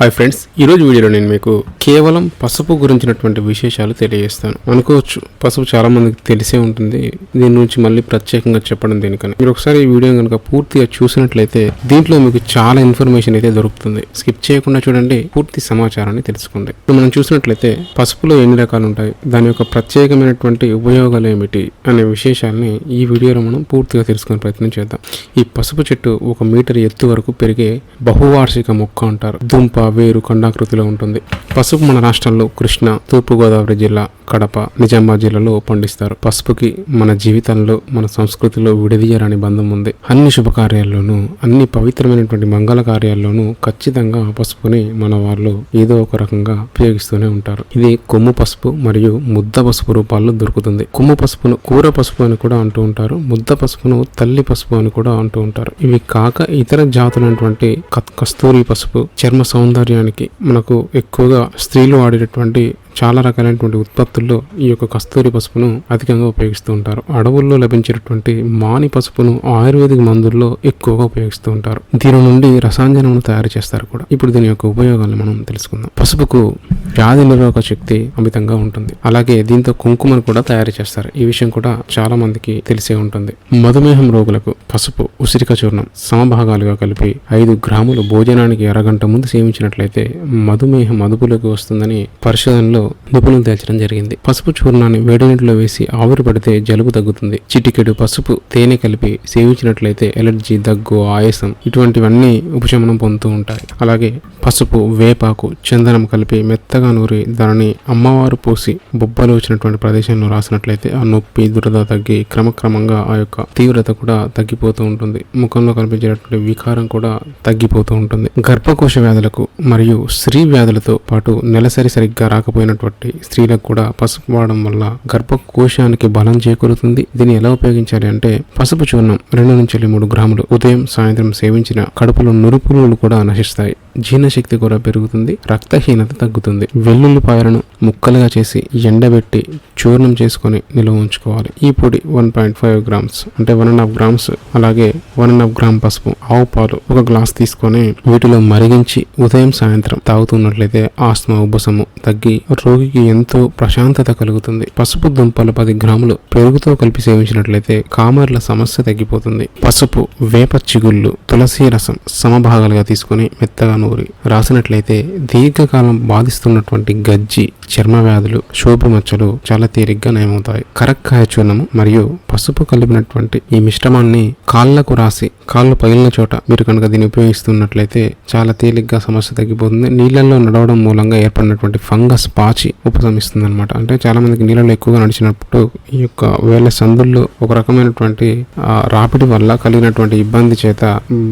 Hi friends ఈరోజు వీడియోలో నేను మీకు కేవలం పసుపు గురించినటువంటి విశేషాలు తెలియజేస్తాను. అనుకోవచ్చు పసుపు చాలా మందికి తెలిసే ఉంటుంది. దీని నుంచి మళ్ళీ ప్రత్యేకంగా చెప్పడం దేనికని. మీరు ఒకసారి ఈ వీడియో కనుక పూర్తిగా చూసినట్లయితే దీంట్లో మీకు చాలా ఇన్ఫర్మేషన్ అయితే దొరుకుతుంది. స్కిప్ చేయకుండా చూడండి పూర్తి సమాచారాన్ని తెలుసుకోండి ఇప్పుడు మనం చూసినట్లయితే పసుపులో ఎన్ని రకాలు ఉంటాయి? దాని యొక్క ప్రత్యేకమైనటువంటి ఉపయోగాలు ఏమిటి? అనే విశేషాలని ఈ వీడియోలో మనం పూర్తిగా తెలుసుకునే ప్రయత్నం చేద్దాం. ఈ పసుపు చెట్టు ఒక మీటర్ ఎత్తు వరకు పెరిగే బహువార్షిక మొక్క అంటారు. దుంప వేరు ఖండాకృతిలో ఉంటుంది. పసుపు మన రాష్ట్రంలో కృష్ణ తూర్పుగోదావరి జిల్లా కడప నిజామాబాద్ జిల్లాలో పండిస్తారు. పసుపుకి మన జీవితంలో మన సంస్కృతిలో విడదీయరాని బంధం ఉంది. అన్ని శుభకార్యాల్లోనూ అన్ని పవిత్రమైనటువంటి మంగళ కార్యాల్లోనూ ఖచ్చితంగా పసుపుని మన వాళ్ళు ఏదో ఒక రకంగా ఉపయోగిస్తూనే ఉంటారు. ఇది కొమ్ము పసుపు మరియు ముద్ద పసుపు రూపాల్లో దొరుకుతుంది. కొమ్ము పసుపును కూర పసుపు అని కూడా అంటూ ఉంటారు. ముద్ద పసుపును తల్లి పసుపు అని కూడా అంటూ ఉంటారు. ఇవి కాక ఇతర జాతులైనటువంటి కస్తూరి పసుపు చర్మ సౌందర్యానికి మనకు ఎక్కువగా స్త్రీలు వాడేటటువంటి చాలా రకాలైనటువంటి ఉత్పత్తుల్లో ఈ యొక్క కస్తూరి పసుపును అధికంగా ఉపయోగిస్తూ ఉంటారు. అడవుల్లో లభించేటటువంటి మాని పసుపును ఆయుర్వేదిక మందుల్లో ఎక్కువగా ఉపయోగిస్తూ ఉంటారు. దీని నుండి రసాంజనమును తయారు చేస్తారు కూడా. ఇప్పుడు దీని యొక్క ఉపయోగాలను మనం తెలుసుకుందాం. పసుపుకు వ్యాధి నిరోధక శక్తి అమితంగా ఉంటుంది. అలాగే దీంతో కుంకుమను కూడా తయారు చేస్తారు. ఈ విషయం కూడా చాలా మందికి తెలిసే ఉంటుంది. మధుమేహం రోగులకు పసుపు ఉసిరిక చూర్ణం సమభాగాలుగా కలిపి ఐదు గ్రాములు భోజనానికి అరగంట ముందు సేవించినట్లయితే మధుమేహం అదుపులోకి వస్తుందని పరిశోధనలో నిపుణులు తేల్చడం జరిగింది. పసుపు చూర్ణాన్ని వేడి నీటిలో వేసి ఆవిరి పడితే జలుబు తగ్గుతుంది. చిటికెడు పసుపు తేనె కలిపి సేవించినట్లయితే ఎలర్జీ దగ్గు ఆయాసం ఇటువంటివన్నీ ఉపశమనం పొందుతూ ఉంటాయి. అలాగే పసుపు వేపాకు చందనం కలిపి మెత్తగా నూరి దానిని అమ్మవారు పోసి బొబ్బలు వచ్చినటువంటి ప్రదేశంలో రాసినట్లయితే ఆ నొప్పి దురద తగ్గి క్రమక్రమంగా ఆ యొక్క తీవ్రత కూడా తగ్గిపోతూ ఉంటుంది. ముఖంలో కనిపించేటటువంటి వికారం కూడా తగ్గిపోతూ ఉంటుంది. గర్భకోశ వ్యాధులకు మరియు స్త్రీ వ్యాధులతో పాటు నెలసరి సరిగ్గా రాకపోయినటువంటి స్త్రీలకు కూడా పసుపు వాడడం వల్ల గర్భకోశానికి బలం చేకూరుతుంది. దీన్ని ఎలా ఉపయోగించాలి అంటే పసుపు చూర్ణం రెండు నుంచి మూడు గ్రాములు ఉదయం సాయంత్రం సేవించిన కడుపులో నురుపులు కూడా నశిస్తాయి. జీర్ణశక్తి కూడా పెరుగుతుంది రక్తహీనత తగ్గుతుంది. వెల్లుల్లిపాయలను ముక్కలుగా చేసి ఎండబెట్టి చూర్ణం చేసుకొని నిల్వ ఉంచుకోవాలి. ఈ పొడి వన్ పాయింట్ ఫైవ్ గ్రామ్స్ అంటే వన్ అండ్ హాఫ్ గ్రామ్స్ అలాగే వన్ అండ్ హాఫ్ గ్రామ్ పసుపు ఆవు పాలు ఒక గ్లాస్ తీసుకొని వీటిలో మరిగించి ఉదయం సాయంత్రం తాగుతున్నట్లయితే ఆస్మా ఉబ్బసము తగ్గి రోగికి ఎంతో ప్రశాంతత కలుగుతుంది. పసుపు దుంపలు పది గ్రాములు పెరుగుతో కలిపి సేవించినట్లయితే కామర్ల సమస్య తగ్గిపోతుంది. పసుపు వేప చిగుళ్ళు తులసి రసం సమభాగాలుగా తీసుకొని మెత్తగా నూరి రాసినట్లయితే దీర్ఘకాలం బాధిస్తున్నటువంటి గజ్జి చర్మ వ్యాధులు శోభ మచ్చలు చాలా తేలిగ్గా నయమవుతాయి. కరక్కాయ చూర్ణము మరియు పసుపు కలిపినటువంటి ఈ మిశ్రమాన్ని కాళ్ళకు రాసి కాళ్ళు పగిలిన చోట మీరు కనుక దీన్ని ఉపయోగిస్తున్నట్లయితే చాలా తేలిగ్గా సమస్య తగ్గిపోతుంది. నీళ్ళల్లో నడవడం మూలంగా ఏర్పడినటువంటి ఫంగస్ పాచి ఉపశమిస్తుంది అనమాట అంటే చాలా మందికి నీళ్ళలో ఎక్కువగా నడిచినప్పుడు ఈ యొక్క వేల సందుల్లో ఒక రకమైనటువంటి రాపిడి వల్ల కలిగినటువంటి ఇబ్బంది చేత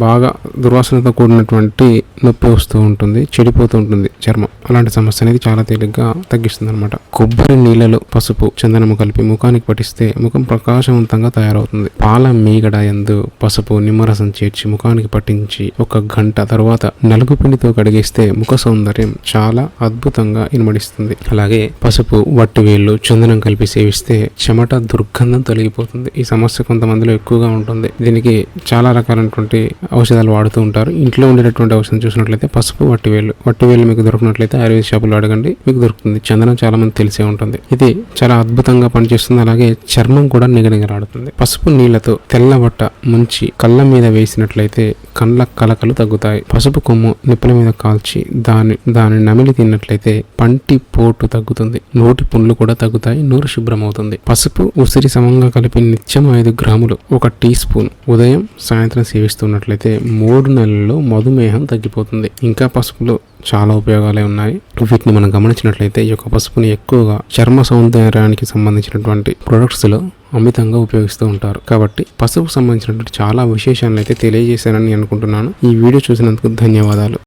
బాగా దుర్వాసనతో కూడినటువంటి నొప్పి వస్తూ ఉంటుంది చెడిపోతూ ఉంటుంది చర్మం. అలాంటి సమస్య అనేది చాలా తేలిగ్గా తగ్గిస్తుంది అనమాట కొబ్బరి నీళ్ళలో పసుపు చందనము కలిపి ముఖానికి పట్టిస్తే ముఖం ప్రకాశవంతంగా తయారవుతుంది. పాల మీగడ ఎందు పసుపు నిమ్మ నిమ్మరసం చేర్చి ముఖానికి పట్టించి ఒక గంట తర్వాత నలుగు పిండితో కడిగేస్తే ముఖ సౌందర్యం చాలా అద్భుతంగా ఇనుమడిస్తుంది. అలాగే పసుపు వట్టి వేళ్ళు చందనం కలిపి సేవిస్తే చెమట దుర్గంధం తొలగిపోతుంది. ఈ సమస్య కొంతమందిలో ఎక్కువగా ఉంటుంది. దీనికి చాలా రకాలైనటువంటి ఔషధాలు వాడుతూ ఉంటారు. ఇంట్లో ఉండేటటువంటి ఔషధం చూసినట్లయితే పసుపు వట్టి వేళ్ళు. వట్టి వేళ్ళు మీకు దొరికినట్లయితే ఆయుర్వేద షాపులో అడగండి. మీకు దొరుకుతుంది. చందనం చాలా మంది తెలిసే ఉంటుంది. ఇది చాలా అద్భుతంగా పనిచేస్తుంది. అలాగే చర్మం కూడా నిగనిగలాడుతుంది. పసుపు నీళ్ళతో తెల్ల వట్ట ముంచి కళ్ళ మీద వేసినట్లయితే కండ్ల కలకలు తగ్గుతాయి. పసుపు కొమ్ము నిప్పుల మీద కాల్చి దాని దాని నమిలి తిన్నట్లయితే పంటి పోటు తగ్గుతుంది. నోటి పుండ్లు కూడా తగ్గుతాయి. నోరు శుభ్రమవుతుంది. పసుపు ఉసిరి సమంగా కలిపి నిత్యం ఐదు గ్రాములు ఒక టీ స్పూన్. ఉదయం సాయంత్రం సేవిస్తున్నట్లయితే మూడు నెలల్లో మధుమేహం తగ్గిపోతుంది. ఇంకా పసుపులో చాలా ఉపయోగాలే ఉన్నాయి. వీటిని మనం గమనించినట్లయితే ఈ యొక్క పసుపుని ఎక్కువగా చర్మ సౌందర్యానికి సంబంధించినటువంటి ప్రొడక్ట్స్లో అమితంగా ఉపయోగిస్తూ ఉంటారు. కాబట్టి పసుపు సంబంధించినటువంటి చాలా విశేషాలను అయితే తెలియజేశానని అనుకుంటున్నాను. ఈ వీడియో చూసినందుకు ధన్యవాదాలు.